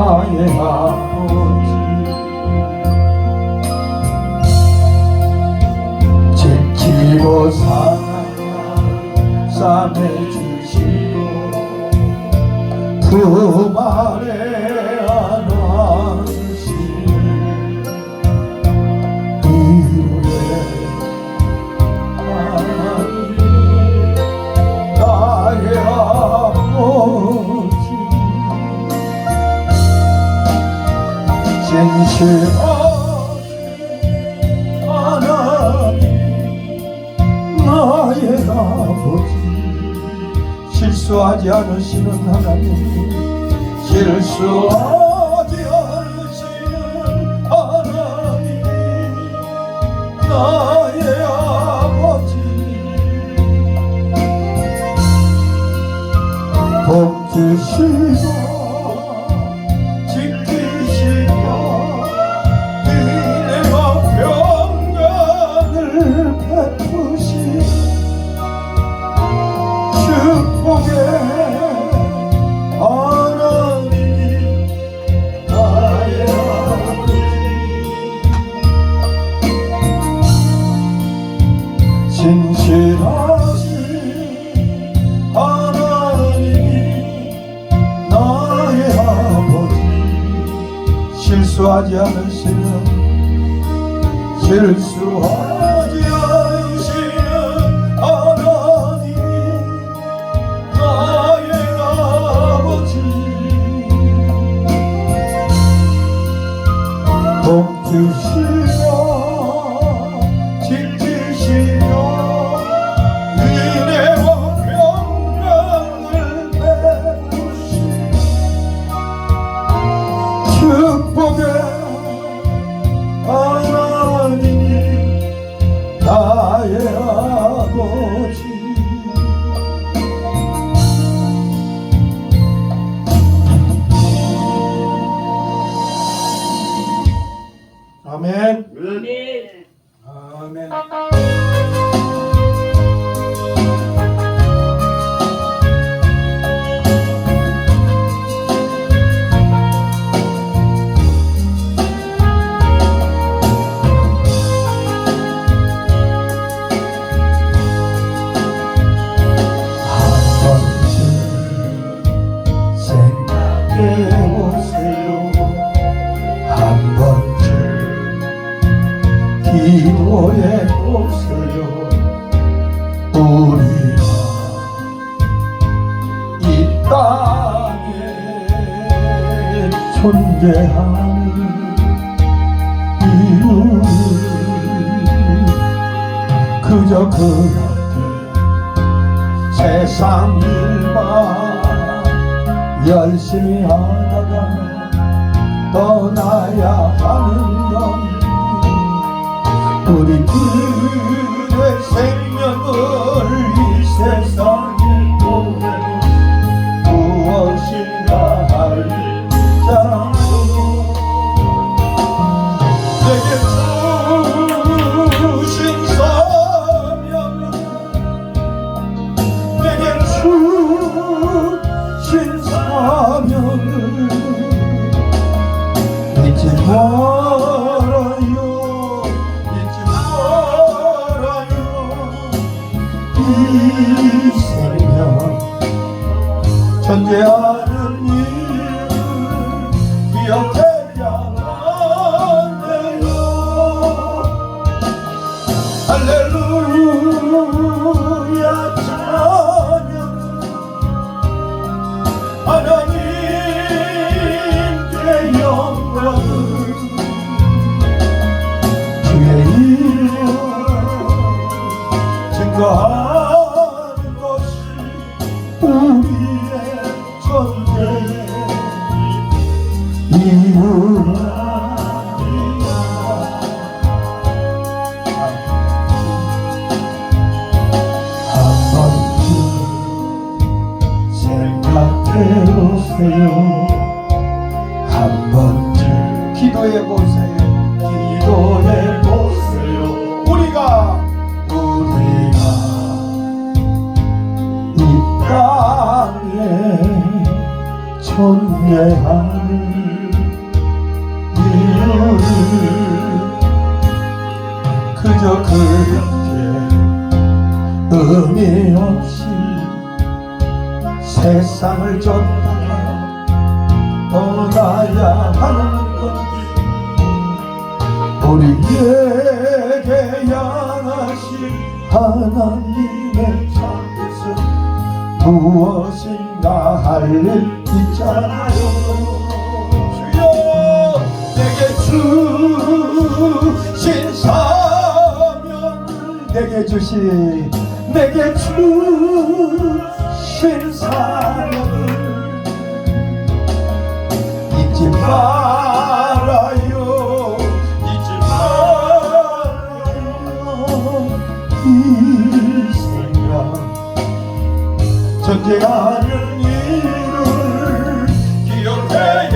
나의 아버지. 지키고 사랑하 쌈해 주시고 품 안에 실수하지 않으시는 하나님 실수하지 않으시는 하나님 나의 아버지 복 주시고 지키시고 하지 않으시는 실수하지 않으시는 하나님이 나의 아버지. 복 주시 나 기도해 보세요. 우리가 이 땅에 존재하는 이유는 그저 그 앞에 세상 일만 열심히 하다가 떠나야 하는 건 우리들의 생명을 이 세상 이 생명 존재하는 이유를 기억해야 하네요 할렐루야 찬양 하나님께 영광을 주의 이름 증거하 존재하는 이유를 그저 그렇게 의미 없이 세상을 쫓다가 떠나야 하는 건지 우리에게 양하신 하나님의 창에서 무엇인가 할 일. 있잖아요 내게 주신 내게 주신 사명을 잊지 말아요 잊지 말아요. 이 생각 존재하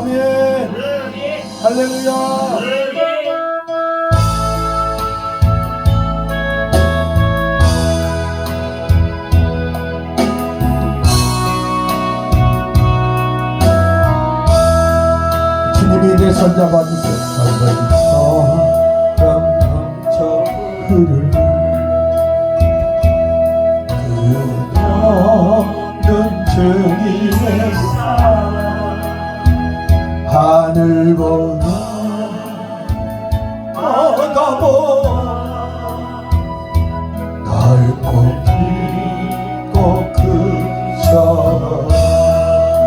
아멘 할렐루야 주님이 내 손잡아 주세요 서ரம் 넘쳐 흐르는 끝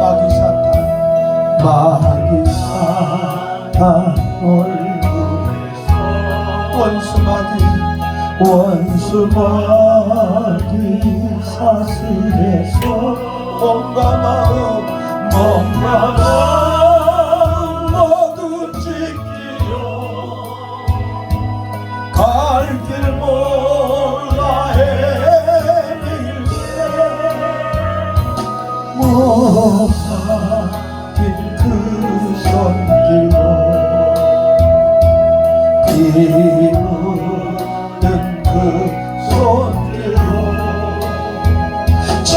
마귀 사탄 마귀 사탄 얼굴에서. 원수마귀 원수마귀 사슬에서. 몸과 마음 몸과 마음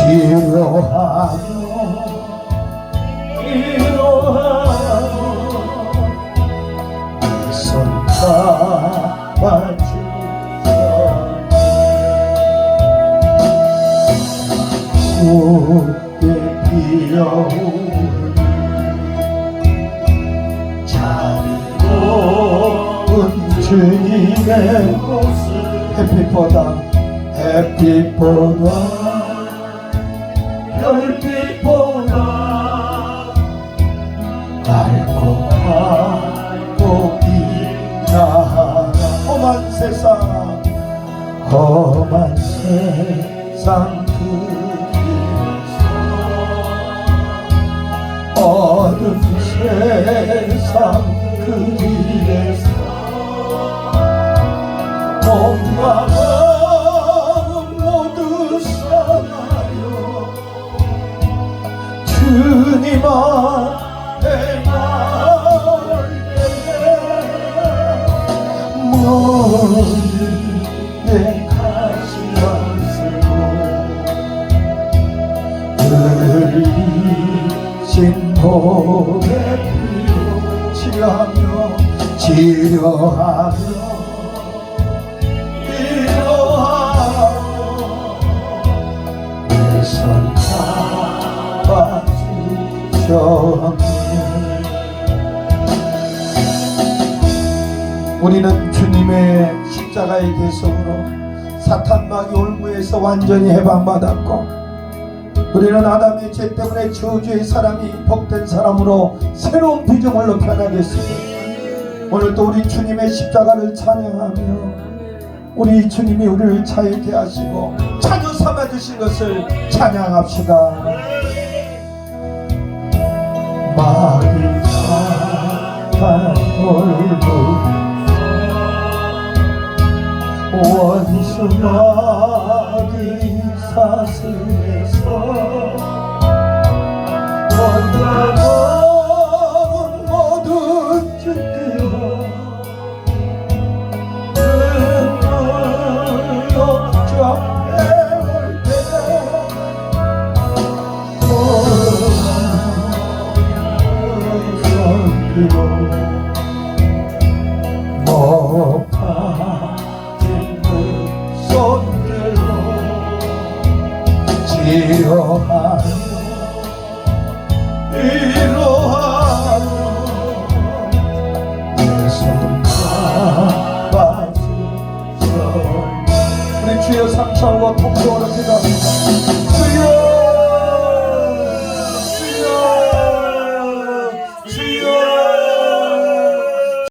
치료하며 위로하며 손 잡아주셔 꽃게 피어오르는 잘 고운 주님의 모습 햇빛보다 별빛보다 험한 세상 그 길에서. 어두운 세상 그 길에서. 몸과 마음 모두 살아요 주님 앞에 때에 머리 내손 잡아주셨네 우리는 주님의 십자가의 대성으로 사탄 마귀 올무에서 완전히 해방받았고 우리는 아담의 죄 때문에 저주의 사람이 복된 사람으로 새로운 비정을로 변하겠습니다. 오늘도 우리 주님의 십자가를 찬양하며 우리 주님이 우리를 자유케 하시고 자녀 삼아 주신 것을 찬양합시다. 마귀 사탄 얼굴 원수 마 잡아주셔 우